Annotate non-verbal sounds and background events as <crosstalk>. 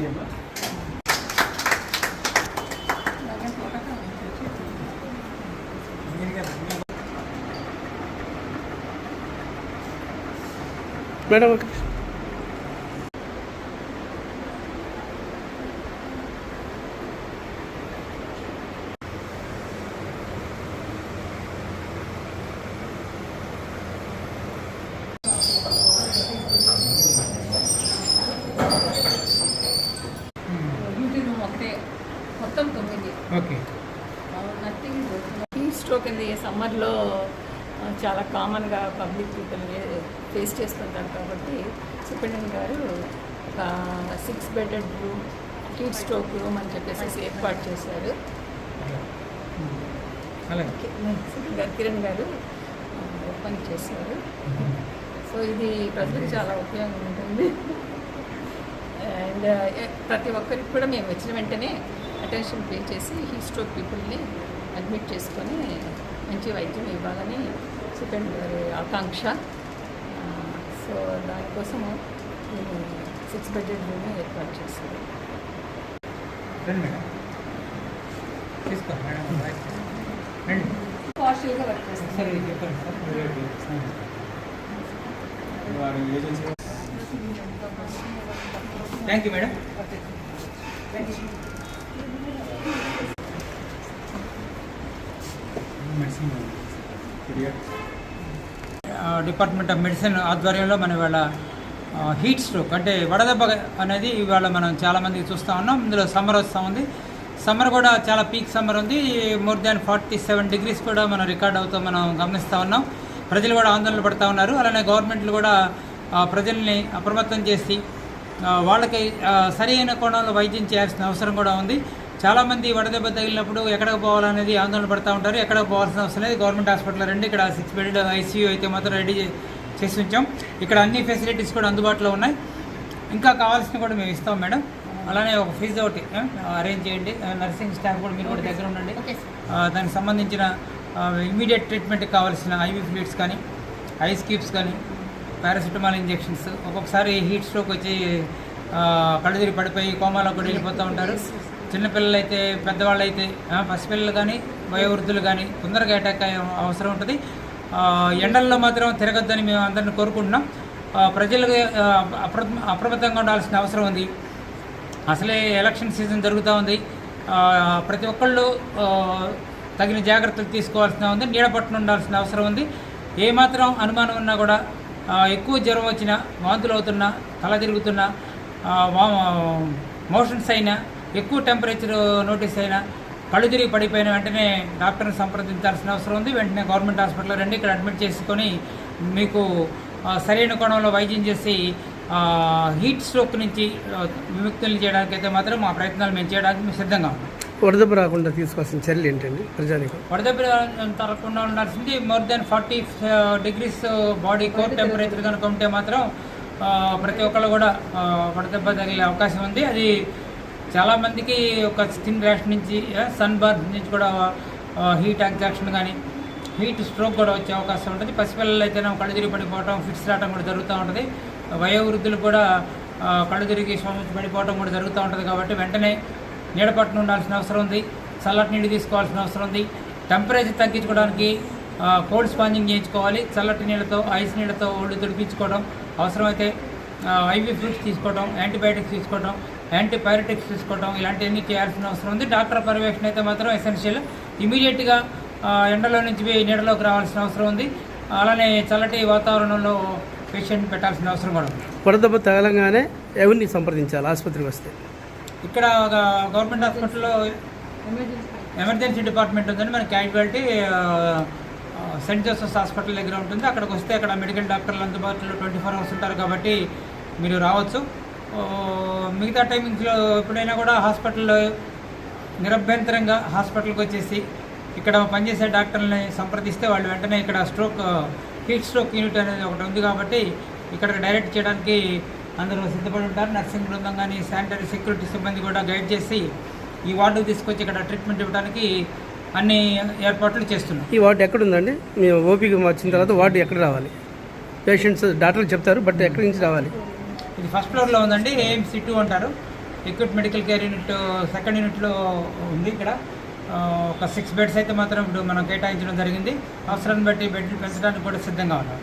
ചെയ്യുമ്പോൾ madam okay okay. Nothing heat stroke అనేది సమ్మర్లో చాలా కామన్గా పబ్లిక్ పీపుల్ ఫేస్ చేస్తుంటారు కాబట్టి సూపరింటెండెంట్ గారు ఒక six bedded room heat stroke room అని చెప్పేసి ఏర్పాటు చేశారు. అలాగే. కి- గారు కిరణ్ గారు ఓపెన్ చేశారు. సో ఇది ప్రజలకు చాలా ఉపయోగం ఉంటుంది. <laughs> అండ్ ప్రతి ఒక్కరికి కూడా మేము వచ్చిన వెంటనే అటెన్షన్ పే చేసి హీ స్ట్రోక్ పీపుల్ని అడ్మిట్ చేసుకొని మంచి వైద్యం ఇవ్వాలని సెకండ్ గారి ఆకాంక్ష సో దానికోసము మేము సిక్స్ బెడెడ్ రూమ్ ఏర్పాటు చేశాము మేడం. మేడం. పార్షియల్గా వర్క్ చేస్తాం సరే చెప్పండి sir. Thank you madam department of medicine ఆధ్వర్యంలో మనం ఇవాళ హీట్ స్ట్రోక్ అంటే వడదెబ్బ అనేది ఇవాళ మనం చాలామంది చూస్తూ ఉన్నాం. ఇందులో సమ్మర్ వస్తూ ఉంది. సమ్మర్ కూడా చాలా పీక్ సమ్మర్ ఉంది. More than forty seven degrees కూడా మనం రికార్డ్ అవుతూ మనం గమనిస్తూ ఉన్నాం. ప్రజలు కూడా ఆందోళన పడుతూ ఉన్నారు. అలానే గవర్నమెంట్లు కూడా ప్రజల్ని అప్రమత్తం చేసి వాళ్ళకి సరైన కోణంలో వైద్యం చేయాల్సిన అవసరం కూడా ఉంది. చాలామంది వడదెబ్బ తగిలినప్పుడు ఎక్కడికి పోవాలనేది ఆందోళన పడుతూ ఉంటారు. ఎక్కడికి పోవాల్సిన అవసరం లేదు. గవర్నమెంట్ హాస్పిటల్ రండి ఇక్కడ సిక్స్ బెడ్ ఐసీయూ అయితే మాత్రం రెడీ చేసి ఉంచాం. ఇక్కడ అన్ని ఫెసిలిటీస్ కూడా అందుబాటులో ఉన్నాయి. ఇంకా కావాల్సిన కూడా మేము ఇస్తాం మేడం. అలానే ఒక ఫీజు ఒకటి అరేంజ్ చేయండి. నర్సింగ్ స్టాఫ్ కూడా మీరు కూడా దగ్గర ఉండండి. దానికి సంబంధించిన ఇమీడియట్ ట్రీట్మెంట్కి కావాల్సిన ఐవీ ఫ్లూయిడ్స్ కానీ ఐస్ క్యూబ్స్ కానీ పారాసిటమాల్ ఇంజెక్షన్స్ ఒక్కొక్కసారి హీట్ స్ట్రోక్ వచ్చి కళ్ళుదిరి పడిపోయి కోమాలో కూడా వెళ్ళిపోతూ ఉంటారు. చిన్నపిల్లలు అయితే పెద్దవాళ్ళు అయితే పసిపిల్లలు కానీ వయోవృద్ధులు కానీ తొందరగా అటాక్ అయ్యే అవసరం ఉంటుంది. ఎండల్లో మాత్రం తిరగద్దని మేము అందరిని కోరుకుంటున్నాం. ఆ, ప్రజలు అప్రమత్తంగా ఉండాల్సిన అవసరం ఉంది. అసలే ఎలక్షన్ సీజన్ జరుగుతూ ఉంది. ప్రతి ఒక్కళ్ళు తగిన జాగ్రత్తలు తీసుకోవాల్సిన ఉంది. నీడ పట్టున ఉండాల్సిన అవసరం ఉంది. ఏమాత్రం అనుమానం ఉన్నా కూడా ఎక్కువ జ్వరం వచ్చినా వాంతులు అవుతున్నా తల తిరుగుతున్నా మోషన్స్ అయినా ఎక్కువ టెంపరేచర్ నోటీస్ అయినా కళ్ళు తిరిగి పడిపోయిన వెంటనే డాక్టర్ని సంప్రదించాల్సిన అవసరం ఉంది. వెంటనే గవర్నమెంట్ హాస్పిటల్ రండి. ఇక్కడ అడ్మిట్ చేసుకొని మీకు సరైన కోణంలో వైద్యం చేసి ఆ, హీట్ స్ట్రోక్ నుంచి విముక్తులు చేయడానికి అయితే మాత్రం మా ప్రయత్నాలు మేము చేయడానికి మేము సిద్ధంగా ఉన్నాం. వడదెబ్బ రాకుండా తీసుకోవాల్సిన చర్యలు ఏంటండి? ప్రజానికి. వడదెబ్బ తరగకుండా ఉండాల్సింది. More than forty degrees body core temperature కనుక ఉంటే మాత్రం ప్రతి ఒక్కళ్ళు కూడా వడదెబ్బ తగిలే అవకాశం ఉంది. అది చాలామందికి ఒక స్కిన్ ర్యాష్ నుంచి సన్ బర్న్ నుంచి కూడా హీట్ ఎగ్జాక్షన్ కానీ హీట్ స్ట్రోక్ కూడా వచ్చే అవకాశం ఉంటుంది. పసిపిల్లలు అయితేనే కళ్ళు తిరిగి పడిపోవడం ఫిట్స్ రావడం కూడా జరుగుతూ ఉంటుంది. వయోవృద్ధులు కూడా కళ్ళు తిరిగి శ్వాస పడిపోవడం కూడా జరుగుతూ ఉంటుంది కాబట్టి వెంటనే నీడపట్టున ఉండాల్సిన అవసరం ఉంది. చల్లటి నీళ్ళు తీసుకోవాల్సిన అవసరం ఉంది. టెంపరేచర్ తగ్గించుకోవడానికి కోల్డ్ స్పాంజింగ్ చేయించుకోవాలి. చల్లటి నీళ్ళతో ఐస్ నీళ్ళతో ఒళ్ళు తుడిపించుకోవడం అవసరమైతే ఐవీ ఫ్రూట్స్ తీసుకోవడం యాంటీబయాటిక్స్ తీసుకోవడం యాంటీబయోటిక్స్ తీసుకోవడం ఇలాంటివన్నీ చేయాల్సిన అవసరం ఉంది. డాక్టర్ పర్యవేక్షణ అయితే మాత్రం ఎసెన్షియల్ ఇమీడియట్గా ఎండలో నుంచి పోయి నీడలోకి రావాల్సిన అవసరం ఉంది. అలానే చల్లటి వాతావరణంలో పేషెంట్ పెట్టాల్సిన అవసరం కూడా ఉంది. వడదెబ్బ తగలంగానే ఎవరిని సంప్రదించాలి? ఆసుపత్రికి వస్తే. ఇక్కడ ఒక గవర్నమెంట్ హాస్పిటల్లో ఎమర్జెన్సీ డిపార్ట్మెంట్ ఉందండి. మన క్యాజువాలిటీ సెంట్ జోసెఫ్స్ హాస్పిటల్ దగ్గర ఉంటుంది. అక్కడికి వస్తే అక్కడ మెడికల్ డాక్టర్లు అందుబాటులో ట్వంటీ ఫోర్ అవర్స్ ఉంటారు కాబట్టి మీరు రావచ్చు. మిగతా టైమింగ్స్లో ఎప్పుడైనా కూడా హాస్పిటల్లో నిరభ్యంతరంగా హాస్పిటల్కి వచ్చేసి ఇక్కడ పనిచేసే డాక్టర్లని సంప్రదిస్తే వాళ్ళు వెంటనే ఇక్కడ స్ట్రోక్ హీట్ స్ట్రోక్ యూనిట్ అనేది ఒకటి ఉంది కాబట్టి ఇక్కడ డైరెక్ట్ చేయడానికి అందరూ సిద్ధపడి ఉంటారు. నర్సింగ్ బృందం కానీ శానిటరీ సెక్యూరిటీ సిబ్బంది కూడా గైడ్ చేసి ఈ వార్డు తీసుకొచ్చి ఇక్కడ ట్రీట్మెంట్ ఇవ్వడానికి అన్ని ఏర్పాట్లు చేస్తున్నాం. ఈ వార్డు ఎక్కడ ఉందండి మేము ఓపీకి వచ్చిన తర్వాత వార్డు ఎక్కడ రావాలి? పేషెంట్స్ డాక్టర్లు చెప్తారు బట్ ఎక్కడి నుంచి రావాలి? ఇది ఫస్ట్ ఫ్లోర్లో ఉందండి ఏఎంసీ టూ అంటారు. Equip medical care unit second యూనిట్లో ఉంది ఇక్కడ. ఒక సిక్స్ బెడ్స్ అయితే మాత్రం ఇప్పుడు మనం కేటాయించడం జరిగింది. అవసరాన్ని బట్టి బెడ్లు పెంచడానికి కూడా సిద్ధంగా ఉన్నాం.